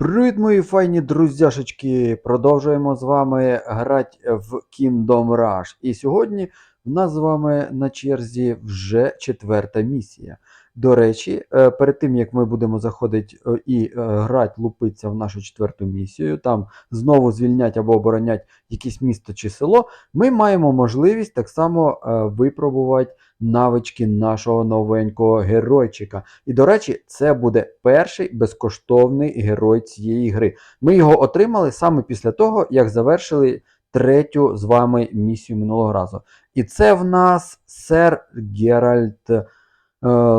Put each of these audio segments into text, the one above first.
Привіт, мої файні друзяшечки! Продовжуємо з вами грати в Kingdom Rush. І сьогодні в нас з вами на черзі вже четверта місія. До речі, е, перед тим як ми будемо заходити е, і е, грати, лупитися в нашу четверту місію, там знову звільнять або оборонять якесь місто чи село, ми маємо можливість так само випробувати навички нашого новенького геройчика. І, до речі, це буде перший безкоштовний герой цієї гри. Ми його отримали саме після того, як завершили третю з вами місію минулого разу. І це в нас сер Геральт е,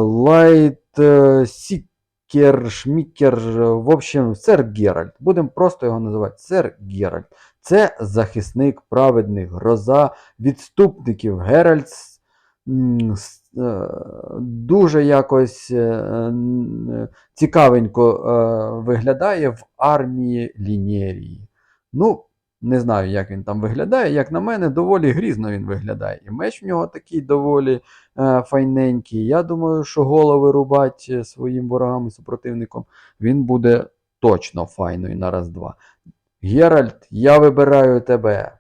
Лайт е, Сікер, Шмікер, в общем, сер Геральт. Будемо просто його називати сер Геральт. Це захисник праведних, гроза відступників. Геральт дуже якось е, цікавенько е, виглядає в армії Лінєрії. Ну, не знаю, як він там виглядає. Як на мене, доволі грізно він виглядає. І меч в нього такий доволі е, файненький. Я думаю, що голови рубати своїм ворогам і супротивником він буде точно файною на раз-два. Геральт, я вибираю тебе.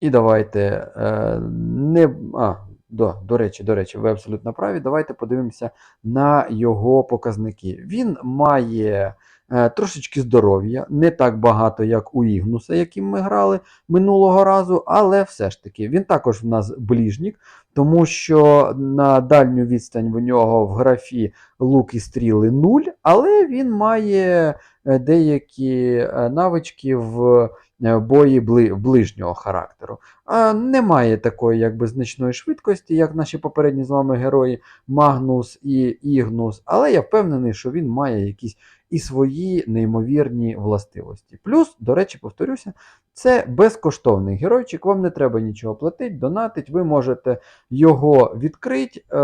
І давайте. Е, не, а, до, до речі, до речі, ви абсолютно праві. Давайте подивимося на його показники. Він має е, трошечки здоров'я, не так багато, як у Ігнуса, яким ми грали минулого разу, але все ж таки він також в нас ближнік, тому що на дальню відстань в нього в графі лук і стріли 0, але він має е, деякі е, навички в бої ближнього характеру. А немає такої якби значної швидкості, як наші попередні з вами герої Магнус і Ігнус, але я впевнений, що він має якісь і свої неймовірні властивості. Плюс, до речі, повторюся, це безкоштовний геройчик, вам не треба нічого платити, донатить, ви можете його відкрити, е,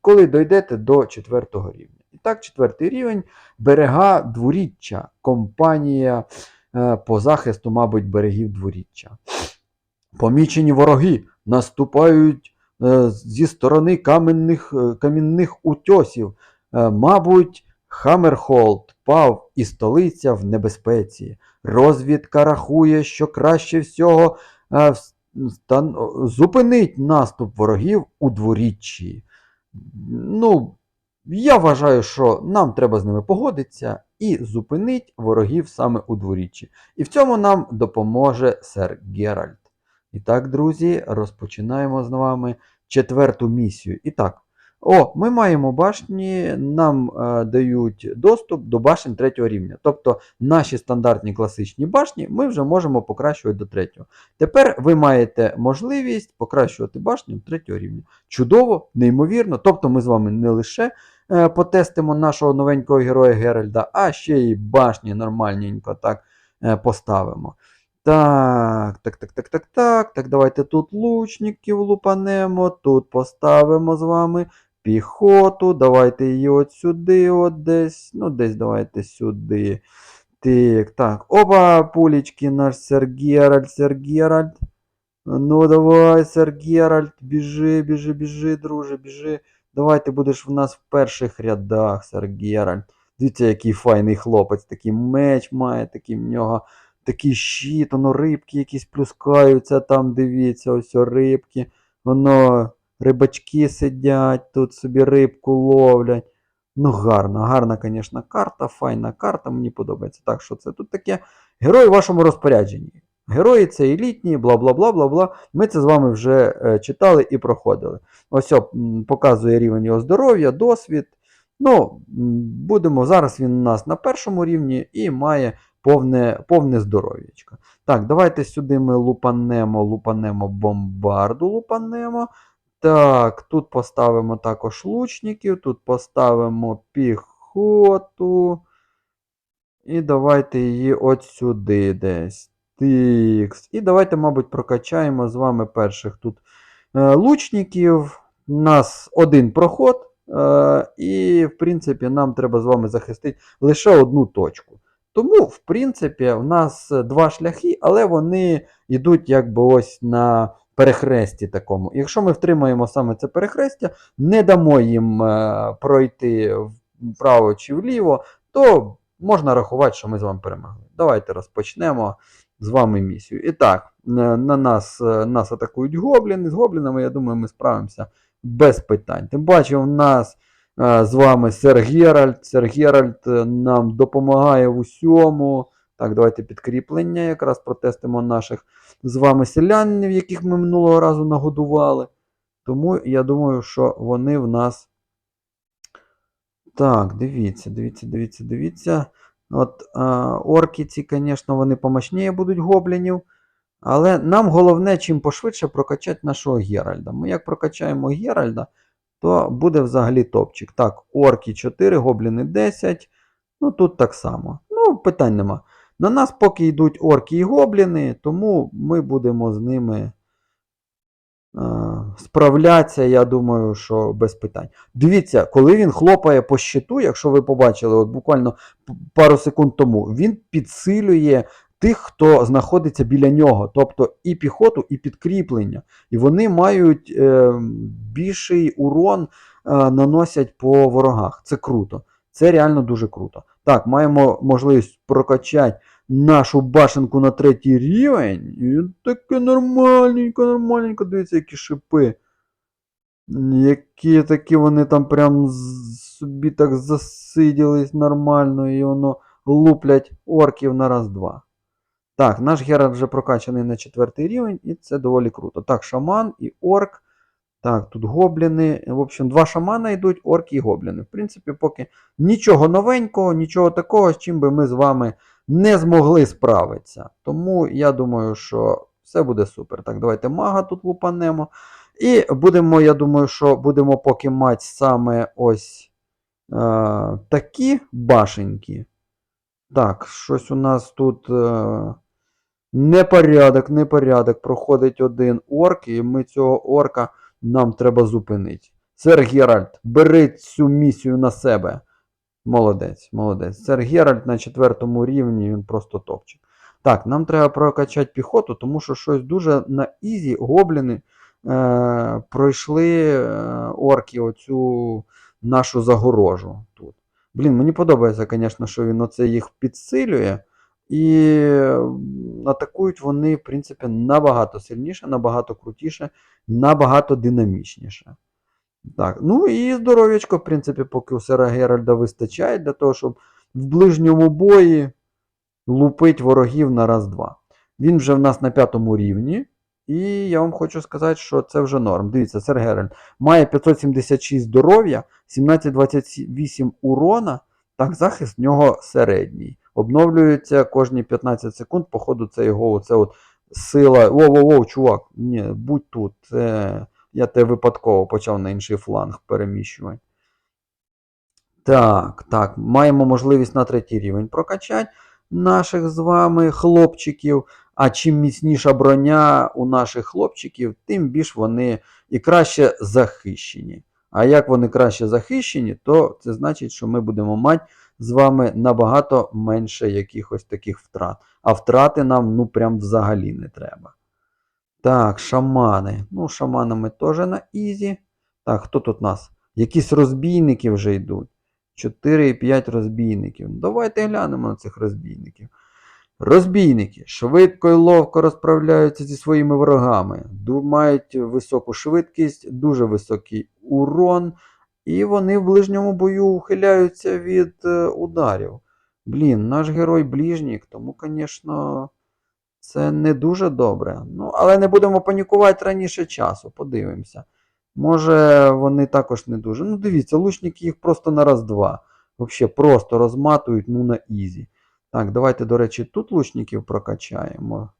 коли дойдете до четвертого рівня. І так, четвертий рівень берега дворіччя, компанія е, по захисту, мабуть, берегів дворіччя. Помічені вороги наступають е, зі сторони каменних, е, камінних утьосів. Е, мабуть, Хаммерхолд пав і столиця в небезпеці. Розвідка рахує, що краще всього е, зупинить наступ ворогів у дворіччі. Ну, я вважаю, що нам треба з ними погодитися і зупинить ворогів саме у дворіччі. І в цьому нам допоможе сер Геральт. І так, друзі, розпочинаємо з вами четверту місію. І так, о, ми маємо башні, нам е, дають доступ до башень третього рівня. Тобто наші стандартні класичні башні ми вже можемо покращувати до третього. Тепер ви маєте можливість покращувати башню третього рівня. Чудово, неймовірно. Тобто ми з вами не лише потестимо нашого новенького героя Геральда, а ще й башні нормальненько так е, поставимо. Так, так, так, так, так, так. Так, давайте тут лучників лупанемо, тут поставимо з вами піхоту. Давайте її от сюди, от десь. Ну, десь давайте сюди. Так, так. Опа, пулечки наш сер Геральт, сер Геральт. Ну давай, сер Геральт, біжи, біжи, біжи, друже, біжи. Давай ти будеш в нас в перших рядах, сер Геральт. Дивіться, який файний хлопець, такий меч має, такий в нього такий щит, воно рибки якісь плюскаються там, дивіться, ось рибки. Воно рибачки сидять, тут собі рибку ловлять. Ну, гарна, гарна, звісно, карта, файна карта, мені подобається. Так, що це тут таке? Герої в вашому розпорядженні. Герої це елітні, бла бла бла бла бла. Ми це з вами вже е, читали і проходили. Ось о, показує рівень його здоров'я, досвід. Ну, будемо зараз він у нас на першому рівні і має повне, повне здоров'ячко. Так, давайте сюди ми лупанемо, лупанемо бомбарду, лупанемо. Так, тут поставимо також лучників, тут поставимо піхоту. І давайте її от сюди десь. Тикс. І давайте, мабуть, прокачаємо з вами перших тут е, лучників. У нас один проход. Е, і, в принципі, нам треба з вами захистити лише одну точку. Тому, в принципі, в нас два шляхи, але вони йдуть якби ось на перехресті такому. Якщо ми втримаємо саме це перехрестя, не дамо їм е, пройти вправо чи вліво, то можна рахувати, що ми з вами перемогли. Давайте розпочнемо з вами місію. І так, е, на нас, е, нас атакують гобліни. З гоблінами, я думаю, ми справимося без питань. Тим паче, у нас е, з вами сер Геральт. Сер Геральт нам допомагає в усьому. Так, давайте підкріплення. Якраз протестимо наших з вами селянів, яких ми минулого разу нагодували. Тому я думаю, що вони в нас. Так, дивіться, дивіться, дивіться, дивіться. От а, орки ці, звісно, вони помощніше будуть гоблінів. Але нам головне, чим пошвидше прокачати нашого Геральда. Ми як прокачаємо Геральда, то буде взагалі топчик. Так, орки 4, гобліни 10. Ну тут так само. Ну, питань нема. На нас поки йдуть орки і гобліни, тому ми будемо з ними е, справлятися, я думаю, що без питань. Дивіться, коли він хлопає по щиту, якщо ви побачили, от буквально пару секунд тому, він підсилює тих, хто знаходиться біля нього, тобто і піхоту, і підкріплення. І вони мають е, більший урон е, наносять по ворогах. Це круто. Це реально дуже круто. Так, маємо можливість прокачати нашу башенку на третій рівень. І таке нормальненько, нормальненько. Дивіться, які шипи. Які такі вони там прям собі так засиділись нормально, і воно луплять орків на раз-два. Так, наш Геральт вже прокачаний на четвертий рівень, і це доволі круто. Так, шаман і орк. Так, тут гобліни. В общем, два шамана йдуть, орки і гобліни. В принципі, поки нічого новенького, нічого такого, з чим би ми з вами не змогли справитися. Тому я думаю, що все буде супер. Так, давайте мага тут лупанемо. І будемо, я думаю, що будемо поки мати саме ось е, такі башеньки. Так, щось у нас тут. Е, непорядок, непорядок. Проходить один орк, і ми цього орка нам треба зупинити. Сер Геральт, бери цю місію на себе. Молодець, молодець. Сер Геральт на четвертому рівні, він просто топчик. Так, нам треба прокачати піхоту, тому що щось дуже на ізі гобліни е, пройшли е, орки оцю нашу загорожу тут. Блін, мені подобається, звісно, що він оце їх підсилює. І атакують вони, в принципі, набагато сильніше, набагато крутіше, набагато динамічніше. Так, ну і здоров'ячко, в принципі, поки у Сера Геральда вистачає для того, щоб в ближньому бої лупить ворогів на раз-два. Він вже в нас на п'ятому рівні. І я вам хочу сказати, що це вже норм. Дивіться, Сер Геральд має 576 здоров'я, 1728 урона, так, захист в нього середній. Обновлюється кожні 15 секунд, походу, це його оце от сила. Воу-воу-воу, чувак, ні, будь тут. Це... Я тебе випадково почав на інший фланг переміщувати. Так, так, маємо можливість на третій рівень прокачати наших з вами хлопчиків. А чим міцніша броня у наших хлопчиків, тим більш вони і краще захищені. А як вони краще захищені, то це значить, що ми будемо мати з вами набагато менше якихось таких втрат. А втрати нам ну прям взагалі не треба. Так, шамани. Ну, шаманами теж на ізі. Так, хто тут у нас? Якісь розбійники вже йдуть. 4-5 розбійників. Давайте глянемо на цих розбійників. Розбійники швидко і ловко розправляються зі своїми ворогами, мають високу швидкість, дуже високий урон, і вони в ближньому бою ухиляються від е, ударів. Блін, наш герой ближнік, тому, звісно, це не дуже добре. Ну, але не будемо панікувати раніше часу, подивимося. Може, вони також не дуже. Ну, дивіться, лучники їх просто на раз-два. Взагалі, просто розматують, ну, на ізі. Так, давайте, до речі, тут лучників прокачаємо.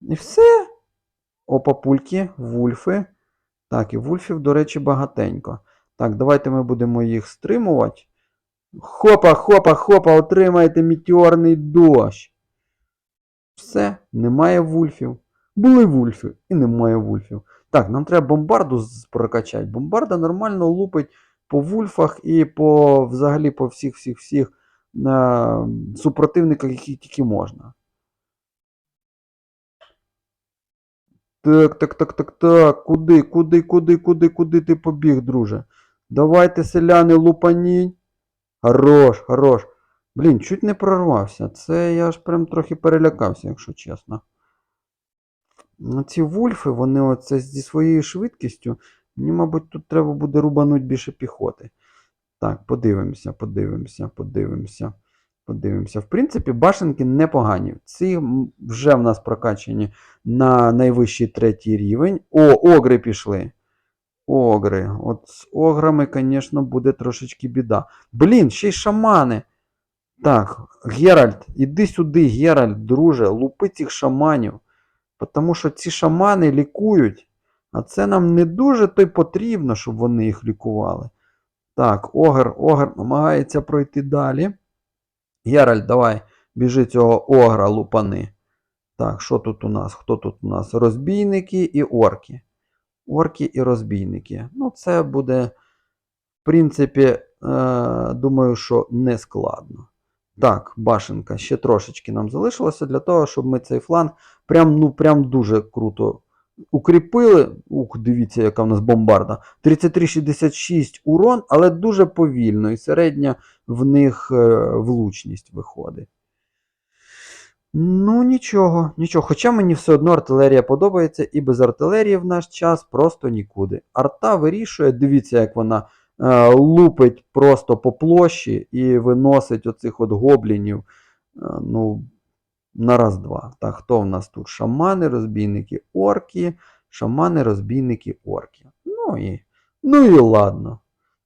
І все. Опа, пульки, вульфи. Так, і вульфів, до речі, багатенько. Так, давайте ми будемо їх стримувати. Хопа, хопа, хопа, отримайте метеорний дощ. Все, немає вульфів. Були вульфи і немає вульфів. Так, нам треба бомбарду прокачати. Бомбарда нормально лупить по вульфах і по взагалі по всіх всіх всіх е, супротивниках, які тільки можна. Так, так, так, так, так. Куди, куди, куди, куди, куди ти побіг, друже? Давайте, селяни, лупаніть. Хорош, хорош. Блін, чуть не прорвався. Це я аж прям трохи перелякався, якщо чесно. Ну, ці вульфи, вони оце зі своєю швидкістю. Мені, мабуть, тут треба буде рубануть більше піхоти. Так, подивимося, подивимося, подивимося. Подивимося. В принципі, башенки непогані. Ці вже в нас прокачані на найвищий третій рівень. О, огри пішли. Огри. От з ограми, звісно, буде трошечки біда. Блін, ще й шамани. Так, Геральт, іди сюди, Геральт, друже, лупи цих шаманів. Тому що ці шамани лікують, а це нам не дуже то й потрібно, щоб вони їх лікували. Так, Огр, Огр намагається пройти далі. Геральт, давай, біжи цього огра лупани. Так, що тут у нас? Хто тут у нас? Розбійники і орки. Орки і розбійники. Ну, це буде, в принципі, е, думаю, що не складно. Так, башенка, ще трошечки нам залишилося для того, щоб ми цей фланг прям, ну, прям дуже круто укріпили. Ух, дивіться, яка в нас бомбарда. 33,66 урон, але дуже повільно. І середня в них е, влучність виходить. Ну, нічого, нічого. Хоча мені все одно артилерія подобається, і без артилерії в наш час просто нікуди. Арта вирішує, дивіться, як вона е, лупить просто по площі і виносить оцих от гоблінів. Е, ну, на раз-два. Так, хто в нас тут? Шамани, розбійники, орки. Шамани, розбійники, орки. Ну і, ну і ладно.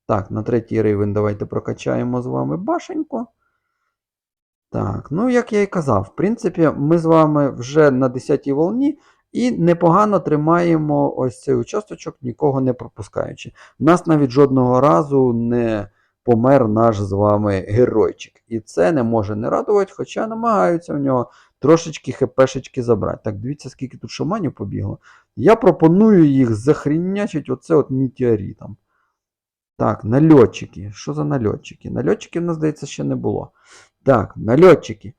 Так, на третій рівень давайте прокачаємо з вами башеньку. Так, ну як я і казав, в принципі, ми з вами вже на 10-й волні і непогано тримаємо ось цей участочок, нікого не пропускаючи. У нас навіть жодного разу не помер наш з вами геройчик. І це не може не радувати, хоча намагаються в нього трошечки хпшечки забрати. Так, дивіться, скільки тут шаманів побігло. Я пропоную їх захрінячить оце от метеоритом. Так, нальотчики. Що за нальотчики? Нальотчиків, нас здається, ще не було. Так, нальотчики.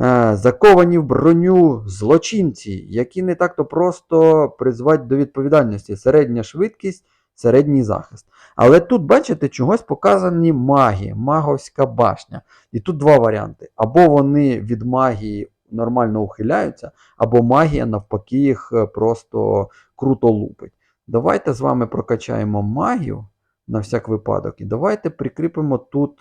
Е, заковані в броню злочинці, які не так-то просто призвати до відповідальності. Середня швидкість, середній захист. Але тут, бачите, чогось показані маги, маговська башня. І тут два варіанти. Або вони від магії нормально ухиляються, або магія, навпаки, їх е, просто круто лупить. Давайте з вами прокачаємо магію на всяк випадок. І давайте прикріпимо тут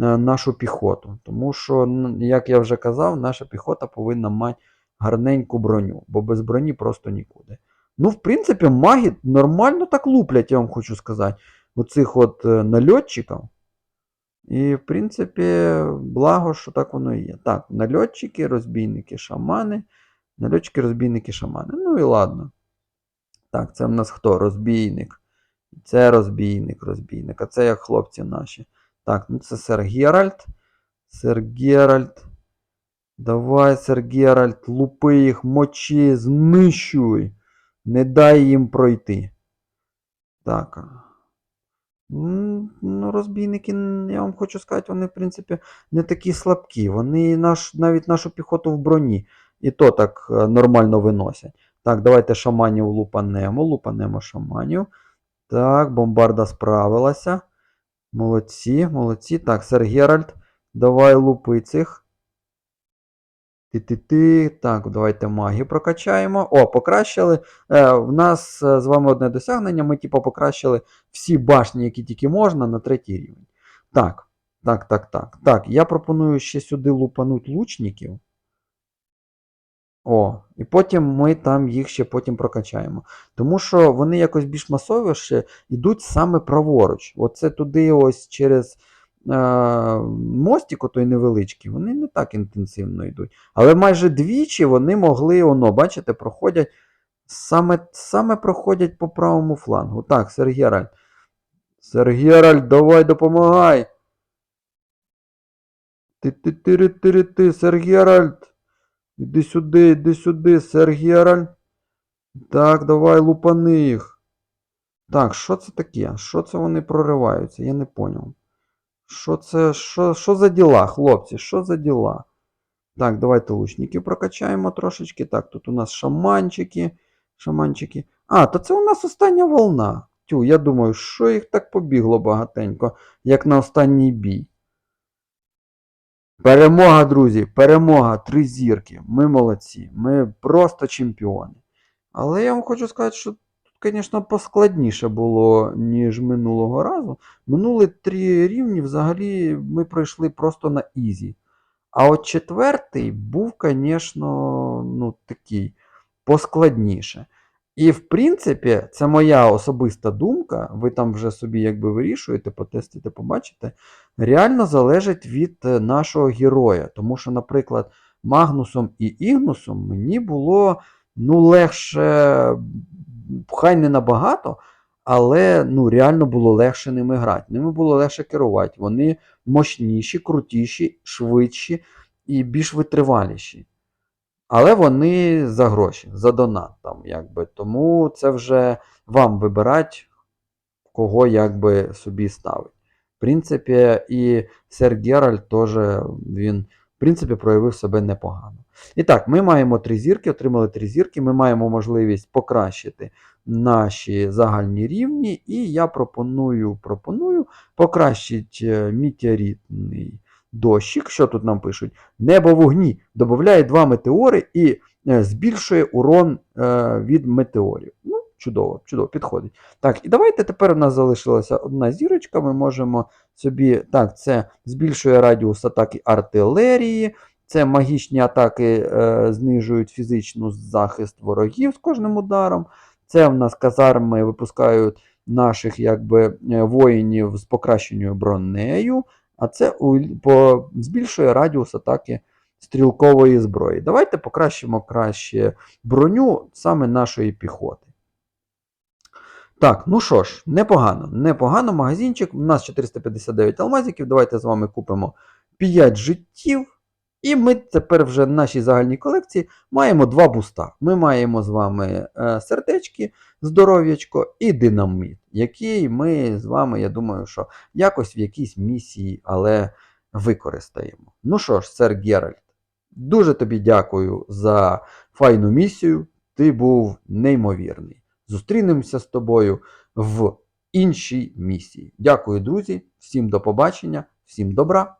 е, нашу піхоту. Тому що, як я вже казав, наша піхота повинна мати гарненьку броню, бо без броні просто нікуди. Ну, в принципі, маги нормально так луплять, я вам хочу сказати. Оцих от е, нальотчиків. І, в принципі, благо, що так воно і є. Так, нальотчики, розбійники, шамани. Нальотчики, розбійники, шамани. Ну і ладно. Так, це в нас хто? Розбійник. Це розбійник, розбійник. А це як хлопці наші. Так, ну це сер Геральт. Сер Геральт. Давай, сер Геральт, лупи їх, мочи, знищуй. Не дай їм пройти. Так. Ну, розбійники, я вам хочу сказати, вони, в принципі, не такі слабкі. Вони наш, навіть нашу піхоту в броні. І то так е, нормально виносять. Так, давайте шаманів лупанемо. Лупанемо шаманів. Так, бомбарда справилася. Молодці, молодці. Так, сер Геральт, давай лупи цих. Ти-ти-ти. Так, давайте магію прокачаємо. О, покращили. Е, в нас е, з вами одне досягнення. Ми, типу, покращили всі башні, які тільки можна, на третій рівень. Так, так, так, так. Так, я пропоную ще сюди лупануть лучників. О, і потім ми там їх ще потім прокачаємо. Тому що вони якось більш масовіше йдуть саме праворуч. Оце туди ось через мостик, отой невеличкий, вони не так інтенсивно йдуть. Але майже двічі вони могли, воно, бачите, проходять саме, саме проходять по правому флангу. Так, Сер Геральт. Сер Геральт, давай допомагай. Ти ти ти ти ти Сер Геральт. Іди сюди, іди сюди, сер Геральт. Так, давай лупани їх. Так, що це таке? Що це вони прориваються? Я не поняв. Що це, що, що за діла, хлопці? Що за діла? Так, давайте лучників прокачаємо трошечки. Так, тут у нас шаманчики. Шаманчики. А, то це у нас остання волна. Тю, я думаю, що їх так побігло багатенько, як на останній бій. Перемога, друзі, перемога, три зірки. Ми молодці, ми просто чемпіони. Але я вам хочу сказати, що звісно, поскладніше було, ніж минулого разу. Минулі три рівні взагалі ми пройшли просто на ізі. А от четвертий був, звісно, ну, такий поскладніше. І, в принципі, це моя особиста думка. Ви там вже собі якби вирішуєте, потестите, побачите. Реально залежить від е, нашого героя. Тому що, наприклад, Магнусом і Ігнусом мені було ну, легше, хай не набагато, але ну, реально було легше ними грати. Ними було легше керувати. Вони мощніші, крутіші, швидші і більш витриваліші. Але вони за гроші, за донат там, якби. Тому це вже вам вибирати, кого якби собі ставить. В принципі, і сер Геральт теж він, принципі, проявив себе непогано. І так, ми маємо три зірки, отримали три зірки. Ми маємо можливість покращити наші загальні рівні. І я пропоную, пропоную покращити е, метеоритний дощик. Що тут нам пишуть? Небо вогні додає два метеори і е, збільшує урон е, від метеорів. Ну, чудово, чудово, підходить. Так, і давайте тепер у нас залишилася одна зірочка. Ми можемо собі. Так, це збільшує радіус атаки артилерії. Це магічні атаки е, знижують фізичну захист ворогів з кожним ударом. Це в нас казарми випускають наших якби, е, воїнів з покращеною бронею. А це у- по, збільшує радіус атаки стрілкової зброї. Давайте покращимо краще броню саме нашої піхоти. Так, ну що ж, непогано. Непогано магазинчик. У нас 459 алмазиків. Давайте з вами купимо 5 життів. І ми тепер вже в нашій загальній колекції маємо два буста. Ми маємо з вами е, сердечки, здоров'ячко і динаміт, який ми з вами, я думаю, що якось в якійсь місії, але використаємо. Ну що ж, сер Геральт, дуже тобі дякую за файну місію. Ти був неймовірний. Зустрінемося з тобою в іншій місії. Дякую, друзі, всім до побачення, всім добра.